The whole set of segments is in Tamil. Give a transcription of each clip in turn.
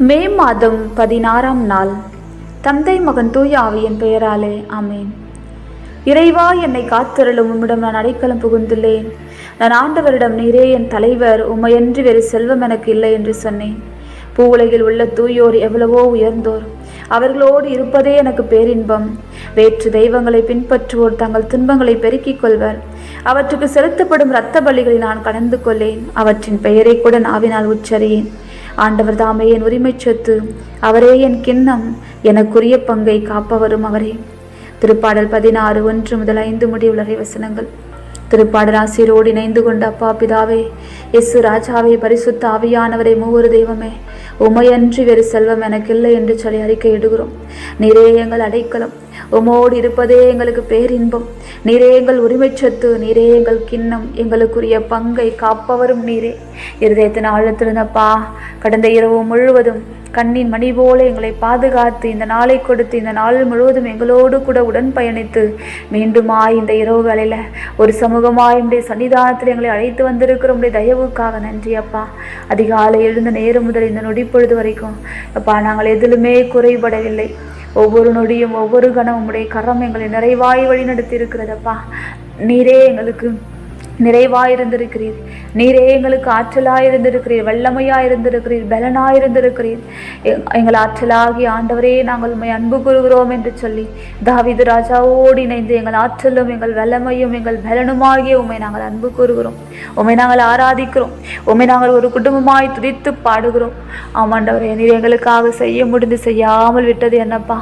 மே மாதம் பதினாறாம் நாள். தந்தை மகன் தூய ஆவியின் பெயராலே ஆமேன். இறைவா என்னை காத்தருளும். உம்மிடம் நான் அடைக்கலம் புகுந்துள்ளேன். நான் ஆண்டவரிடம் நீரே என் தலைவர். உமையன்றி வேறு செல்வம் எனக்கு இல்லை என்று சொன்னேன். பூவுலகில் உள்ள தூயோர் எவ்வளவோ உயர்ந்தோர். அவர்களோடு இருப்பதே எனக்கு பேரின்பம். வேற்று தெய்வங்களை பின்பற்றுவோர் தங்கள் துன்பங்களை பெருக்கிக் கொள்வர். அவற்றுக்கு செலுத்தப்படும் இரத்த பலிகளை நான் கடந்து கொள்ளேன். அவற்றின் பெயரை கூட நாவினால் உச்சரியேன். ஆண்டவர் தாமே என் உரிமை சொத்து அவரே என் கிண்ணம் எனக்குரிய பங்கை காப்பவரும் அவரே. திருப்பாடல் பதினாறு ஒன்று முதல் ஐந்து முடிவுள்ள வசனங்கள். திருப்பாடல் இணைந்து கொண்ட அப்பா பிதாவே இசு ராஜாவே பரிசுத்த ஆவியானவரை மூவரு தெய்வமே உமையன்றி வேறு செல்வம் எனக்கில்லை என்று சொல்லி அறிக்கை இடுகிறோம். நீரே எங்கள் அடைக்கலம் உமோடு இருப்பதே எங்களுக்கு பேரின்பம். நீரே எங்கள் உரிமை சொத்து நீரே எங்கள் கிண்ணம் எங்களுக்குரிய பங்கை காப்பவரும் நீரே. இருதயத்தின் ஆழத்திருந்தப்பா கடந்த இரவு முழுவதும் கண்ணின் மணி போல எங்களை பாதுகாத்து இந்த நாளை கொடுத்து இந்த நாள் முழுவதும் எங்களோடு கூட உடன் பயணித்து மீண்டுமாய் இந்த இரவு வேளையில ஒரு சமூகமாய் உடைய சன்னிதானத்தில் எங்களை அழைத்து வந்திருக்கிற உடைய தயவுக்காக நன்றி அப்பா. அதிகாலை எழுந்த நேரம் முதல் இந்த நொடிப்பொழுது வரைக்கும் அப்பா நாங்கள் எதிலுமே குறைபடவில்லை. ஒவ்வொரு நொடியும் ஒவ்வொரு கணம் உடைய கரம் எங்களை நிறைவாய் வழி நடத்தி இருக்கிறதப்பா நீரே எங்களுக்கு நிறைவாய் இருந்திருக்கிறீர். நீரே எங்களுக்கு ஆற்றலாக இருந்திருக்கிறீர் வல்லமையாக இருந்திருக்கிறீர் பலனாக இருந்திருக்கிறீர். எங்கள் ஆற்றலாகி ஆண்டவரே நாங்கள் உண்மை அன்பு கூறுகிறோம் என்று சொல்லி தாவிது ராஜாவோடு இணைந்து எங்கள் ஆற்றலும் எங்கள் வல்லமையும் எங்கள் பலனுமாகிய உண்மை நாங்கள் அன்பு கூறுகிறோம். உண்மை நாங்கள் ஆராதிக்கிறோம். உண்மை நாங்கள் ஒரு குடும்பமாய் துதித்து பாடுகிறோம். ஆமாண்டவரே நீர் எங்களுக்காக செய்ய முடிந்து செய்யாமல் விட்டது என்னப்பா?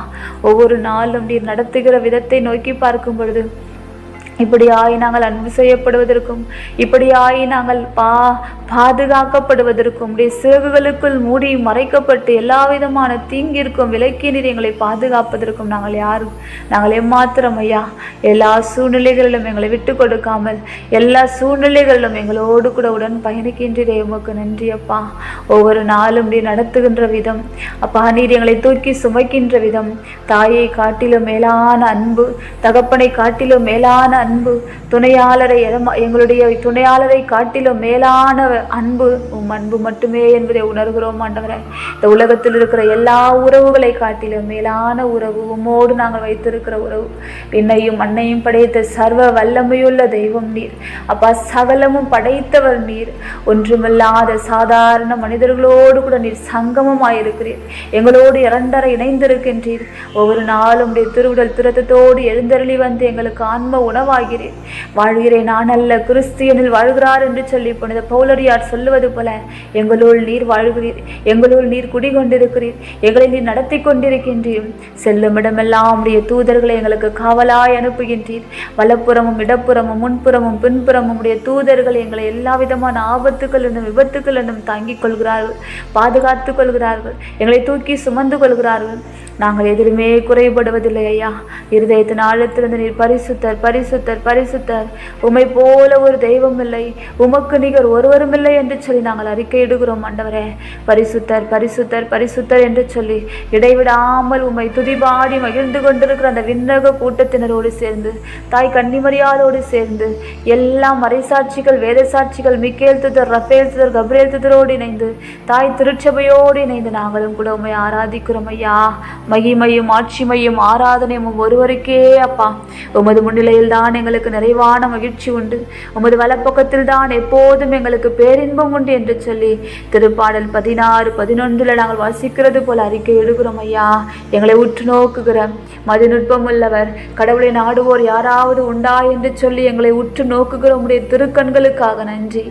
ஒவ்வொரு நாளும் நீர் நடத்துகிற விதத்தை நோக்கி பார்க்கும் பொழுது இப்படியாய் நாங்கள் அன்பு செய்யப்படுவதற்கும் இப்படியாய் நாங்கள் பா பாதுகாக்கப்படுவதற்கும் உடைய சிறகுகளுக்குள் மூடி மறைக்கப்பட்டு எல்லா விதமான தீங்கிற்கும் விலக்கினீர் எங்களை பாதுகாப்பதற்கும் நாங்கள் யாரும் நாங்கள் எம்மாத்திரம் ஐயா. எல்லா சூழ்நிலைகளிலும் எங்களை விட்டு கொடுக்காமல் எல்லா சூழ்நிலைகளிலும் எங்களோடு கூட உடன் பயணிக்கின்றதே உமக்கு நன்றி அப்பா. ஒவ்வொரு நாளும் நீ நடத்துகின்ற விதம். அப்பா நீர் எங்களை தூக்கி சுமைக்கின்ற விதம். தாயை காட்டிலும் மேலான அன்பு தகப்பனை காட்டிலும் மேலான அன்பு. துணையாளரை எங்களுடைய துணையாளரை காட்டிலும் மேலான அன்பு. உம் அன்பு மட்டுமே என்பதை உணர்கிறோம் ஆண்டவரே. இந்த உலகத்தில் இருக்கிற எல்லா உறவுகளை காட்டிலும் மேலான உறவு உம்மோடு நாங்கள் வைத்திருக்கிற உறவு. என்னையும் மண்ணையும் படைத்த சர்வ வல்லமையுள்ள தெய்வம் நீர். அப்பா சகலமும் படைத்தவர் நீர். ஒன்றுமில்லாத சாதாரண மனிதர்களோடு கூட நீர் சங்கமமாயிருக்கிறீர். எங்களோடு இரண்டரை இணைந்திருக்கின்றீர். ஒவ்வொரு நாளும் உடைய திருவுடல் துரத்தத்தோடு எழுந்தருளி வந்து எங்களுக்கு ஆன்ம உணவாகிறீர் வாழ்கிறேன் நான் அல்ல கிறிஸ்தியனில் வாழ்கிறார் என்று சொல்லி புனித பௌலரியார் சொல்லுவது போல எங்களுள் நீர் வாழ்கிறீர் எங்களுள் நீர் குடிகொண்டிருக்கிறீர் எங்களை நீர் நடத்தி கொண்டிருக்கின்றீர். செல்லும் இடமெல்லாம் உடைய தூதர்களை எங்களுக்கு காவலாய் அனுப்புகின்றீர். வலப்புறமும் இடப்புறமும் முன்புறமும் பின்புறமும் உடைய தூதர்கள் எங்களை எல்லா விதமான ஆபத்துக்கள் என்னும் விபத்துக்கள் என்னும் தாங்கிக் கொள்கிறார்கள் பாதுகாத்துக் கொள்கிறார்கள் எங்களை தூக்கி சுமந்து கொள்கிறார்கள். நாங்கள் எதிலுமே குறைபடுவதில்லை ஐயா. இருதயத்தின் ஆழத்திலிருந்து நீர் பரிசுத்தர் பரிசுத்தர் பரிசுத்தர். உமை போல ஒரு தெய்வம் இல்லை. உமக்கு நிகர் ஒருவரும் இல்லை என்று சொல்லி நாங்கள் அறிக்கையிடுகிறோம் ஆண்டவரே. பரிசுத்தர் பரிசுத்தர் பரிசுத்தர் என்று சொல்லி இடைவிடாமல் உமை துதிபாடி மகிழ்ந்து கொண்டிருக்கிற அந்த விண்ணக கூட்டத்தினரோடு சேர்ந்து தாய் கன்னிமரியாதோடு சேர்ந்து எல்லா மறைசாட்சிகள் வேத சாட்சிகள் மிக்கேல் துதர் ரஃபேல் துதர் கப்ரேல் துதரோடு இணைந்து தாய் திருச்சபையோடு இணைந்து நாங்களும் கூட உம்மை ஆராதிக்கிறோம் ஐயா. மகிமையும் ஆட்சிமையும் ஆராதனையும் ஒருவருக்கே அப்பா. உமது முன்னிலையில் தான் எங்களுக்கு நிறைவான மகிழ்ச்சி உண்டு. உமது வலப்பக்கத்தில் தான் எப்போதும் எங்களுக்கு பேரின்பம் உண்டு என்று சொல்லி திருப்பாடல் பதினாறு பதினொன்றில் நாங்கள் வாசிக்கிறது போல அறிக்கை எடுக்கிறோம் ஐயா. எங்களை உற்று நோக்குகிற மதிநுட்பம் உள்ளவர் கடவுளை நாடுவோர் யாராவது உண்டா என்று சொல்லி எங்களை உற்று நோக்குகிற உடைய திருக்கண்களுக்காக நன்றி.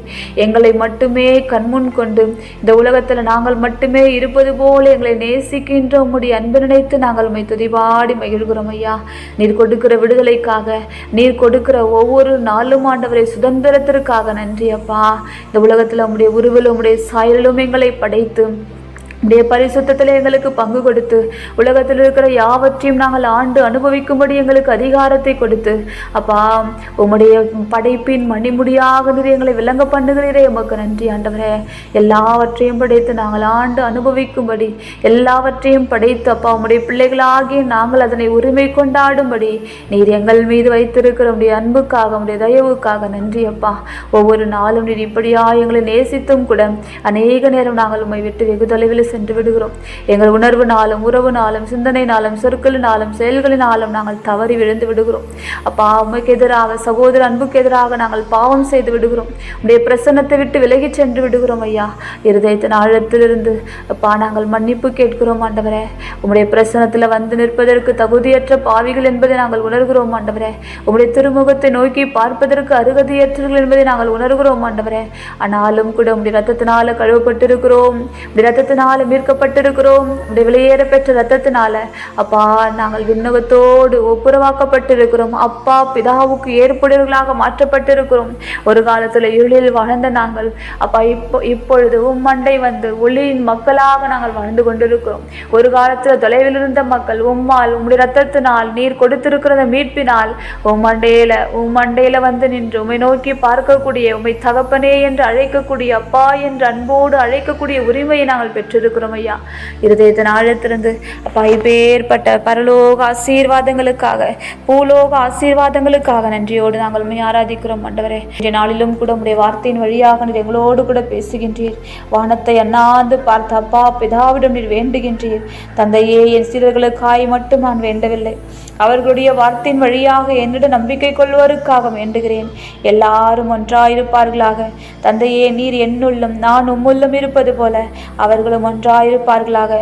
எங்களை மட்டுமே கண்முன் கொண்டு இந்த உலகத்தில் நாங்கள் மட்டுமே இருப்பது போல எங்களை நேசிக்கின்ற உம்முடைய அன்பின் நினைத்து நாங்கள் உண்மை துதிபாடி மகிழ்கிறோம் ஐயா. நீர் கொடுக்கிற விடுதலைக்காக நீர் கொடுக்கிற ஒவ்வொரு நாளும் ஆண்டவரை சுதந்திரத்திற்காக நன்றி அப்பா. இந்த உலகத்தில் உம்முடைய உருவிலும் உம்முடைய சாயலிலும் எங்களை படைத்து உடைய பரிசுத்தத்தில் எங்களுக்கு பங்கு கொடுத்து உலகத்தில் இருக்கிற யாவற்றையும் நாங்கள் ஆண்டு அனுபவிக்கும்படி எங்களுக்கு அதிகாரத்தை கொடுத்து அப்பா உம்முடைய படைப்பின் மணிமுடியாக நீர் எங்களை விளங்க பண்ணுகிறீரே. உமக்கு நன்றி ஆண்டவரே. எல்லாவற்றையும் படைத்து நாங்கள் ஆண்டு அனுபவிக்கும்படி எல்லாவற்றையும் படைத்து அப்பா உம்முடைய பிள்ளைகளாகி நாங்கள் அதனை உரிமை கொண்டாடும்படி நீர் எங்கள் மீது வைத்திருக்கிற உடைய அன்புக்காக உடைய தயவுக்காக நன்றி அப்பா. ஒவ்வொரு நாளும் நீர் இப்படியா எங்களை நேசித்தும் கூட அநேக நேரம் நாங்கள் உம்மை விட்டு வெகு தொலைவில் சென்று விடுகிறோம். எங்கள் உணர்வுனாலும் உறவுனாலும் சிந்தனைனாலும் சொற்களினாலும் செயல்களினாலும் நாங்கள் தவறி விழுந்து விடுகிறோம். அப்பா உமைக்கு எதிராக சகோதர அன்புக்கு எதிராக நாங்கள் பாவம் செய்து விடுகிறோம். உடைய பிரசன்னத்தை விட்டு விலகிச் சென்று விடுகிறோம் ஐயா. இருதயத்தின் ஆழத்திலிருந்து அப்பா நாங்கள் மன்னிப்பு கேட்கிறோம் ஆண்டவரே. உம்முடைய பிரசன்னத்தில் வந்து நிற்பதற்கு தகுதியற்ற பாவிகள் என்பதை நாங்கள் உணர்கிறோம் ஆண்டவரே. உம்முடைய திருமுகத்தை நோக்கி பார்ப்பதற்கு அருகதையற்றவர்கள் என்பதை நாங்கள் உணர்கிறோம் ஆண்டவரே. ஆனாலும் கூட உம்முடைய ரத்தத்தினால கழுவப்பட்டிருக்கிறோம். உம்முடைய ரத்தத்தினால மீட்கப்பட்டிருக்கிறோம். உம்முடைய வெளியேற பெற்ற ரத்தத்தினால அப்பா நாங்கள் விண்ணகத்தோடு ஒப்புரவாக்கப்பட்டிருக்கிறோம். அப்பா பிதாவுக்கு ஏற்புடையவர்களாக மாற்றப்பட்டிருக்கிறோம். ஒரு காலத்துல இருளில் வாழ்ந்த நாங்கள். அப்பா இப்போ இப்பொழுது உம்மண்டை வந்து ஒளியின் மக்களாக நாங்கள் வாழ்ந்து கொண்டிருக்கிறோம். ஒரு காலத்துல தொலைவில் இருந்த மக்கள் உம்மால் உம்முடைய ரத்தத்தினால் நீர் கொடுத்திருக்கிறத மீட்பினால் உம்மண்டையில உம்மண்டையில வந்து நின்று உம்மை நோக்கி பார்க்கக்கூடிய உம்மை தகப்பனே என்று அழைக்கக்கூடிய அப்பா என்று அன்போடு அழைக்கக்கூடிய உரிமையை நாங்கள் பெற்றிருக்கிறோம். ஐயா. இருதயத்தின் ஆழத்திலிருந்து அப்பா இப்பேற்பட்ட பரலோக ஆசீர்வாதங்களுக்காக பூலோக ஆசீர்வாதங்களுக்காக நன்றியோடு நாங்கள் உண்மை ஆராதிக்கிறோம் மண்டவரே இன்றைய நாளிலும் கூட உம்முடைய வார்த்தையின் வழியாக நீர் எங்களோடு கூட பேசுகின்றீர். வானத்தை அண்ணாந்து பார்த்த அப்பா பிதாவிடம் நீர் வேண்டுகின்றீர். தந்தையே என் சீரர்களுக்காய் மட்டும் நான் வேண்டவில்லை. அவர்களுடைய வார்த்தையின் வழியாக என்னிடம் நம்பிக்கை கொள்வதற்காக வேண்டுகிறேன். எல்லாரும் ஒன்றாயிருப்பார்களாக. தந்தையே நீர் என்னுள்ளும் நான் உம்முள்ளும் இருப்பது போல அவர்களும் ஒன்றாயிருப்பார்களாக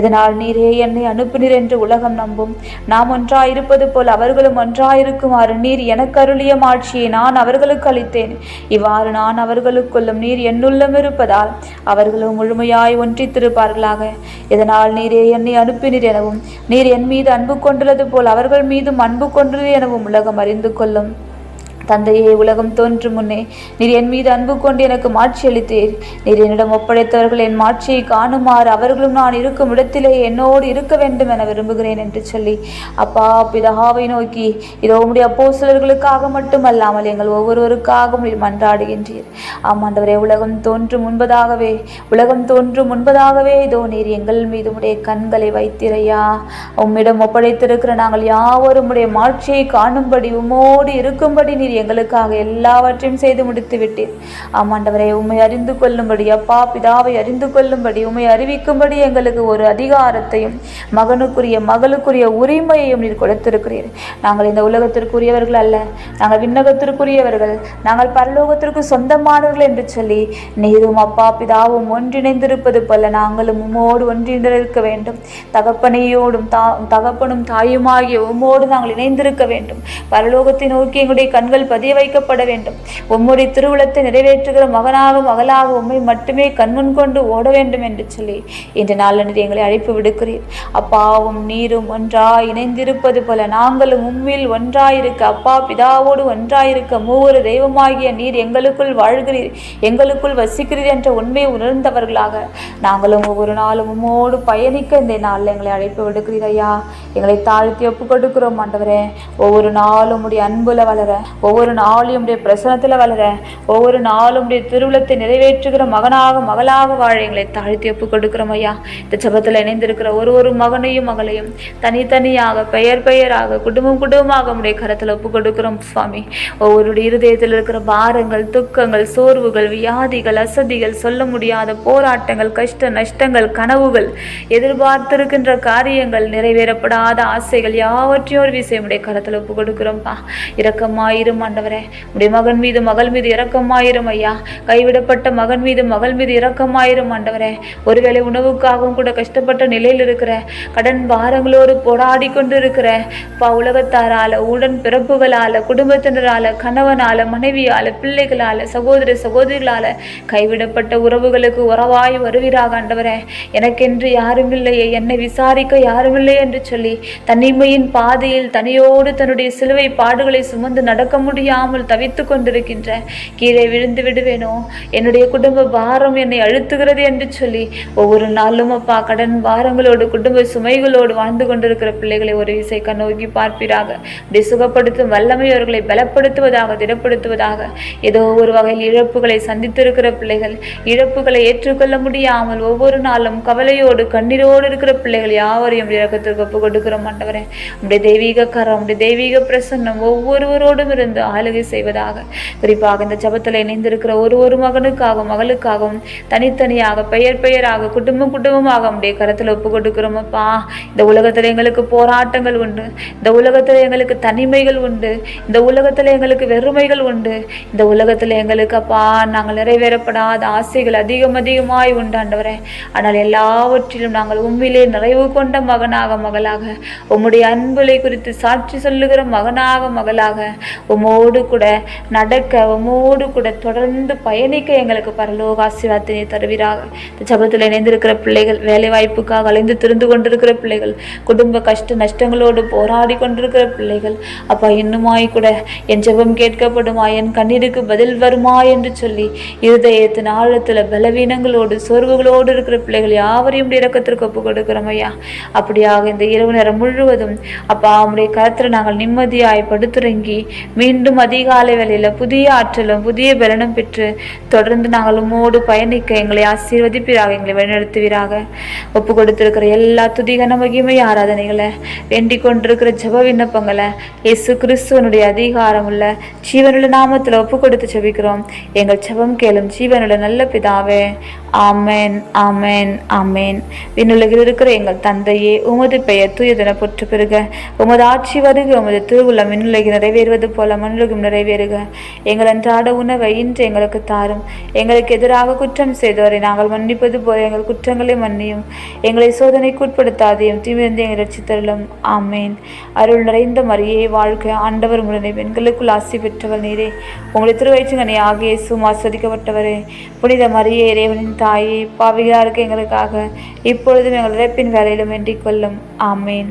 இதனால் நீரே என்னை அனுப்பினீர் என்று உலகம் நம்பும். நாம் ஒன்றாயிருப்பது போல் அவர்களும் ஒன்றாயிருக்குமாறு நீர் எனக்கு அருளிய மாட்சியை நான் அவர்களுக்கு அளித்தேன். இவ்வாறு நான் அவர்களுக்குள்ளும் நீர் என்னுள்ளம் இருப்பதால் அவர்களும் முழுமையாய் ஒன்றித்திருப்பார்களாக. இதனால் நீரே என்னை அனுப்பினீர் எனவும் நீர் என் மீது அன்பு கொண்டுள்ளது போல் அவர்கள் மீதும் அன்பு கொண்டது எனவும் உலகம் அறிந்து கொள்ளும். தந்தையே உலகம் தோன்றும் முன்னே. நீர் என் மீது அன்பு கொண்டு எனக்கு மாட்சி அளித்தீர். நீர் என்னிடம் ஒப்படைத்தவர்கள் என் மாட்சியை காணுமாறு அவர்களும் நான் இருக்கும் இடத்திலே என்னோடு இருக்க வேண்டும் என விரும்புகிறேன் என்று சொல்லி அப்பா பிதாவை நோக்கி இதோ உடைய அப்போ சிலர்களுக்காக மட்டுமல்லாமல் எங்கள் ஒவ்வொருவருக்காகவும் நீர் மன்றாடுகின்றீர். ஆமாண்டவரே உலகம் தோன்றும் முன்பதாகவே உலகம் தோன்றும் முன்பதாகவே இதோ நீர் எங்கள் மீது உடைய கண்களை வைத்திரையா. உம்மிடம் ஒப்படைத்திருக்கிற நாங்கள் யாவரும் உடைய மாட்சியை காணும்படி உம்மோடு இருக்கும்படி நீர் எங்களுக்காக எல்லாவற்றையும் செய்து முடித்து விட்டீர் ஆமாண்டவரை உம்மை அறிந்து கொள்ளும்படி அப்பா பிதாவை அறிந்து கொள்ளும்படி உம்மை அறிவிக்கும்படி எங்களுக்கு ஒரு அதிகாரத்தையும் மகனுக்குரிய மகளுக்குரிய உரிமையையும் நீர் கொடுத்திருக்கிறீர். நாங்கள் இந்த உலகத்திற்குரியவர்கள் அல்ல நாங்கள் விண்ணகத்திற்குரியவர்கள் நாங்கள் பரலோகத்திற்கு சொந்தமானவர்கள் என்று சொல்லி நீரும் அப்பா பிதாவும் ஒன்றிணைந்திருப்பது போல நாங்களும் உம்மோடு ஒன்றிணைந்திருக்க வேண்டும். தகப்பனையோடும் தா தகப்பனும் தாயுமாகிய உமோடு நாங்கள் இணைந்திருக்க வேண்டும். பரலோகத்தை நோக்கி எங்களுடைய கண்கள் பதிய வைக்கப்பட வேண்டும். உம்முடைய திருவுளத்தை நிறைவேற்றுகிற மகனாக மகளாக உண்மை மட்டுமே கண்முன் கொண்டு ஓட வேண்டும் என்று சொல்லி இன்று நாளன்று எங்களை அழைப்பு விடுக்கிறீர். அப்பாவும் நீரும் ஒன்றாய் இணைந்திருப்பது போல நாங்களும் உம்மில் ஒன்றாயிருக்க அப்பா பிதாவோடு ஒன்றாயிருக்க மூவரு தெய்வமாகிய நீர் எங்களுக்குள் வாழ்கிறீர். எங்களுக்குள் வசிக்கிறீர் என்ற உண்மையை உணர்ந்தவர்களாக நாங்களும் ஒவ்வொரு நாளும் உம்மோடு பயணிக்க இந்த நாளில் எங்களை அழைப்பு விடுக்கிறீர் ஐயா. எங்களை தாழ்த்தி ஒப்பு கொடுக்கிறோம் ஆண்டவரே. ஒவ்வொரு நாளும் உடைய அன்புல வளர ஒவ்வொரு நாளும் உடைய பிரசனத்தில் வளர ஒவ்வொரு நாளும் உடைய திருவிழத்தை நிறைவேற்றுகிற மகனாக மகளாக வாழ எங்களை தாழ்த்தி ஒப்பு கொடுக்கிறோம் ஐயா. இந்த ஜபத்தில் இணைந்திருக்கிற ஒரு ஒரு மகனையும் மகளையும் தனித்தனியாக பெயர் பெயராக குடும்பம் குடும்பமாக உடைய கரத்தில் ஒப்பு கொடுக்கிறோம் சுவாமி. ஒவ்வொருடைய இருதயத்தில் இருக்கிற பாரங்கள் துக்கங்கள் சோர்வுகள் வியாதிகள் அசதிகள் சொல்ல முடியாத போராட்டங்கள் கஷ்ட நஷ்டங்கள் கனவுகள் எதிர்பார்த்திருக்கின்ற காரியங்கள் நிறைவேறப்படாத ஆசைகள் யாவற்றையும் ஒரு விஷயம் உடைய கரத்தில் ஒப்பு கொடுக்கிறோம்ப்பா இரக்கமாயிரும் ஆண்டவரே உடைய மகன் மீது மகள் மீது இரக்கமாயிரும் ஐயா. கைவிடப்பட்ட மகன் மீது மகள் மீது இரக்கமாயிரும் ஆண்டவரே ஒருவேளை உணவுக்காகவும் கூட கஷ்டப்பட்ட நிலையில் இருக்கிற கடன் பாரங்களோடு போராடி கொண்டு இருக்கிற பா உலகத்தாரால உடன் பிறப்புகளால குடும்பத்தினரால கணவனால மனைவியால பிள்ளைகளால சகோதர சகோதரிகளால கைவிடப்பட்ட உறவுகளுக்கு உறவாய் வருவீராக ஆண்டவரே. எனக்கென்று யாரும் இல்லையே என்னை விசாரிக்க யாரும் இல்லை என்று சொல்லி தனிமையின் பாதையில் தனியோடு தன்னுடைய சிலுவை பாடுகளை சுமந்து நடக்க முடியாமல் தவித்து கொண்டிருக்கின்ற. கீழே விழுந்து விடுவேனோ? என்னுடைய குடும்ப பாரம் என்னை அழுத்துகிறது என்று சொல்லி ஒவ்வொரு நாளும் அப்பா கடன் பாரங்களோடு குடும்ப சுமைகளோடு வாழ்ந்து கொண்டிருக்கிற பிள்ளைகளை ஒரு விசை கண்ணோக்கி பார்ப்பீராக. அப்படி சுகப்படுத்தும் வல்லமை அவர்களை பலப்படுத்துவதாக திடப்படுத்துவதாக. ஏதோ ஒரு வகையில் இழப்புகளை சந்தித்திருக்கிற பிள்ளைகள் இழப்புகளை ஏற்றுக்கொள்ள முடியாமல் ஒவ்வொரு நாளும் கவலையோடு கண்ணீரோடு இருக்கிற பிள்ளைகள் யாவரையும் இறக்கத்திற்கு ஒப்பு கொடுக்கிறோம் ஆண்டவரே. உடைய தெய்வீக கரம் உடைய தெய்வீக பிரசன்னம் ஒவ்வொருவரோடும் இருந்த வந்து ஆளுகை செய்வதாக. குறிப்பாக இந்த ஜபத்தில் இணைந்திருக்கிற ஒரு ஒரு மகனுக்காகவும் மகளுக்காகவும் தனித்தனியாக பெயர் பெயராக குடும்பம் குடும்பமாக நம்முடைய கருத்தில் ஒப்பு கொடுக்கிறோமப்பா இந்த உலகத்தில் எங்களுக்கு போராட்டங்கள் உண்டு. இந்த உலகத்தில் எங்களுக்கு தனிமைகள் உண்டு. இந்த உலகத்தில் எங்களுக்கு வெறுமைகள் உண்டு. இந்த உலகத்தில் எங்களுக்கு அப்பா நாங்கள் நிறைவேறப்படாத ஆசைகள் அதிகம் அதிகமாய் உண்டாண்டவரே ஆனால் எல்லாவற்றிலும் நாங்கள் உண்மையிலே நிறைவு கொண்ட மகனாக மகளாக உம்முடைய அன்புலை குறித்து சாட்சி சொல்லுகிற மகனாக மகளாக உம்மோடு கூட நடக்க உம்மோடு கூட தொடர்ந்து பயணிக்க எங்களுக்கு பரலோக ஆசீர்வாதத்தினை தருவீராக. இந்த ஜபத்தில் இணைந்திருக்கிற பிள்ளைகள் வேலை வாய்ப்புக்காக அலைந்து திருந்து கொண்டிருக்கிற பிள்ளைகள் குடும்ப கஷ்ட நஷ்டங்களோடு போராடி கொண்டிருக்கிற பிள்ளைகள் அப்பா இன்னுமாய் கூட என் ஜெபம் கேட்கப்படுமா? என் கண்ணீருக்கு பதில் வருமா என்று சொல்லி இருதயத்தின் ஆழத்தில் பலவீனங்களோடு சோர்வுகளோடு இருக்கிற பிள்ளைகள் யாவரையும் இறக்கத்திற்கு ஒப்பு கொடுக்கிறோம் ஐயா. அப்படியாக இந்த இரவு நேரம் முழுவதும் அப்பா அவனுடைய கருத்தில் நாங்கள் நிம்மதியாய் படுத்துறங்கி மீண்டும் அதிகாலை வேளையில் புதிய ஆற்றலும் புதிய பலனும் பெற்று தொடர்ந்து நாங்கள் மூடு பயணிக்க எங்களை ஆசீர்வதிப்பீராக எங்களை வழிநடத்துவீராக. ஒப்பு கொடுத்திருக்கிற எல்லா துதிகன மகிமை ஆராதனைகளை வேண்டிக் கொண்டிருக்கிற ஜெப விண்ணப்பங்களை இயேசு கிறிஸ்துவனுடைய அதிகாரம் உள்ள ஜீவனுள்ள நாமத்தில் ஒப்பு கொடுத்து செபிக்கிறோம் எங்கள் செபம் கேளும் ஜீவனுள்ள நல்ல பிதாவே ஆமேன் ஆமேன் ஆமேன். விண்ணுலகில் இருக்கிற எங்கள் தந்தையே உமது பெயர் தூயதென பொற்று பெறுக. உமது ஆட்சி வருக உமது திருவுள்ள விண்ணுலகில் நிறைவேறுவது போல மண்ணுலகும் நிறைவேறுக. எங்கள் அன்றாட உணவை இன்று எங்களுக்கு தாரும். எங்களுக்கு எதிராக குற்றம் செய்தவரை நாங்கள் மன்னிப்பது போல எங்கள் குற்றங்களை மன்னியும். எங்களை சோதனைக்கு உட்படுத்தாதையும் தீவிரந்து எங்கள் ரட்சித்தருளும் ஆமேன். அருள் நிறைந்த மரியே வாழ்க ஆண்டவர் முடனை பெண்களுக்குள் ஆசி பெற்றவர் நீரே. உங்களை திருவயிற்றுங்கனை ஆகிய இயேசுவும் ஆஸ்வதிக்கப்பட்டவரே. புனித மரியே இறைவனின் தாயே பாவிகளாருக்கு எங்களுக்காக இப்பொழுதும் எங்கள் இறப்பின் வேலையிலும் வேண்டிக் கொள்ளும். ஆமேன்.